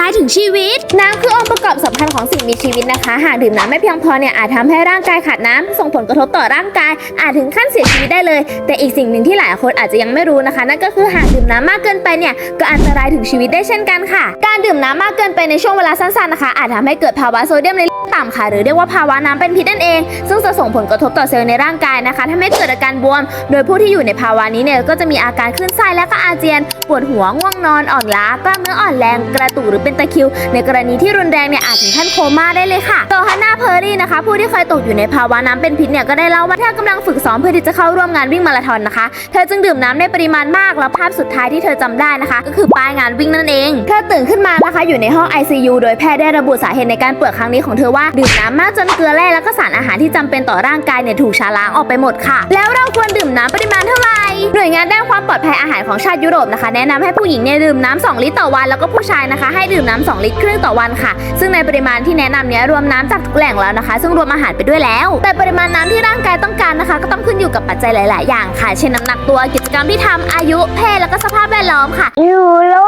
รายถึงชีวิต น้ำคือองค์ประกอบสำคัญของสิ่งมีชีวิตนะคะ หากดื่มน้ำไม่เพียงพอเนี่ยอาจทำให้ร่างกายขาดน้ำส่งผลกระทบต่อร่างกาย อาจถึงขั้นเสียชีวิตได้เลย แต่อีกสิ่งหนึ่งที่หลายคนอาจจะยังไม่รู้นะคะ นั่นก็คือหากดื่มน้ำมากเกินไปเนี่ยก็อันตรายถึงชีวิตได้เช่นกันค่ะ การดื่มน้ำมากเกินไปในช่วงเวลาสั้นๆนะคะ อาจทำให้เกิดภาวะโซเดียมในเลือดต่ำค่ะ หรือเรียกว่าภาวะน้ำเป็นพิษนั่นเอง ซึ่งจะส่งผลกระทบต่อเซลล์ในร่างกายนะคะทำให้เกิดอาการบวม โดยผู้ที่อยู่ในภาวะนี้เนี่ยก็จะมีอาการคลื่นไส้และก็อาเจียน ปวดหัวง่วงนอนอ่อนล้ากล้ามเนื้ออ่อนแรงกระตุกหรือเป็นตะคริว ในกรณีที่รุนแรงเนี่ยอาจถึงขั้นโคม่าได้เลยค่ะโตฮันนาเพอร์รี่นะคะ ผู้ที่เคยตกอยู่ในภาวะน้ำเป็นพิษเนี่ยก็ได้เล่าว่าเธอกำลังฝึกซ้อมเพื่อที่จะเข้าร่วมงานวิ่งมาราธอนนะคะ เธอจึงดื่มน้ำในปริมาณมากแล้วภาพสุดท้ายที่เธอจำได้นะคะ ก็คือป้ายงานวิ่งนั่นเอง เธอตื่นขึ้นมานะคะ อยู่ในห้อง ICU โดยแพทย์ได้ระบุสาเหตุในการป่วยครั้งนี้ของเธอว่าดื่มน้ำมากจนเกลือแร่และก็สารอาหารที่จำเป็นต่อร่างกายเนี่ยถูกชาล้างออกไปหมดค่ะ แล้วเราควรดื่มน้ำปริมาณเท่าไหร่ หน่วยงานด้านความปลอดภัยอาหารของชาติยุโรปนะคะ แนะนำให้ผู้หญิงเนี่ยดื่มน้ำ2ลิตรต่อวัน แล้วก็ผู้ชายนะคะ ให้ดื่มน้ำ2ลิตรครึ่งต่อวันค่ะ ซึ่งในปริมาณที่แนะนำเนี้ยรวมน้ำจากทุกแหล่งแล้วนะคะ ซึ่งรวมอาหารไปด้วยแล้ว แต่ปริมาณน้ำที่ร่างกายต้องการนะคะ ก็ต้องขึ้นอยู่กับปัจจัยหลาย ๆ อย่างค่ะ เช่นน้ำหนักตัวกิจกรรมที่ทำอายุเพศแล้วก็สภาพแวดล้อมค่ะอืม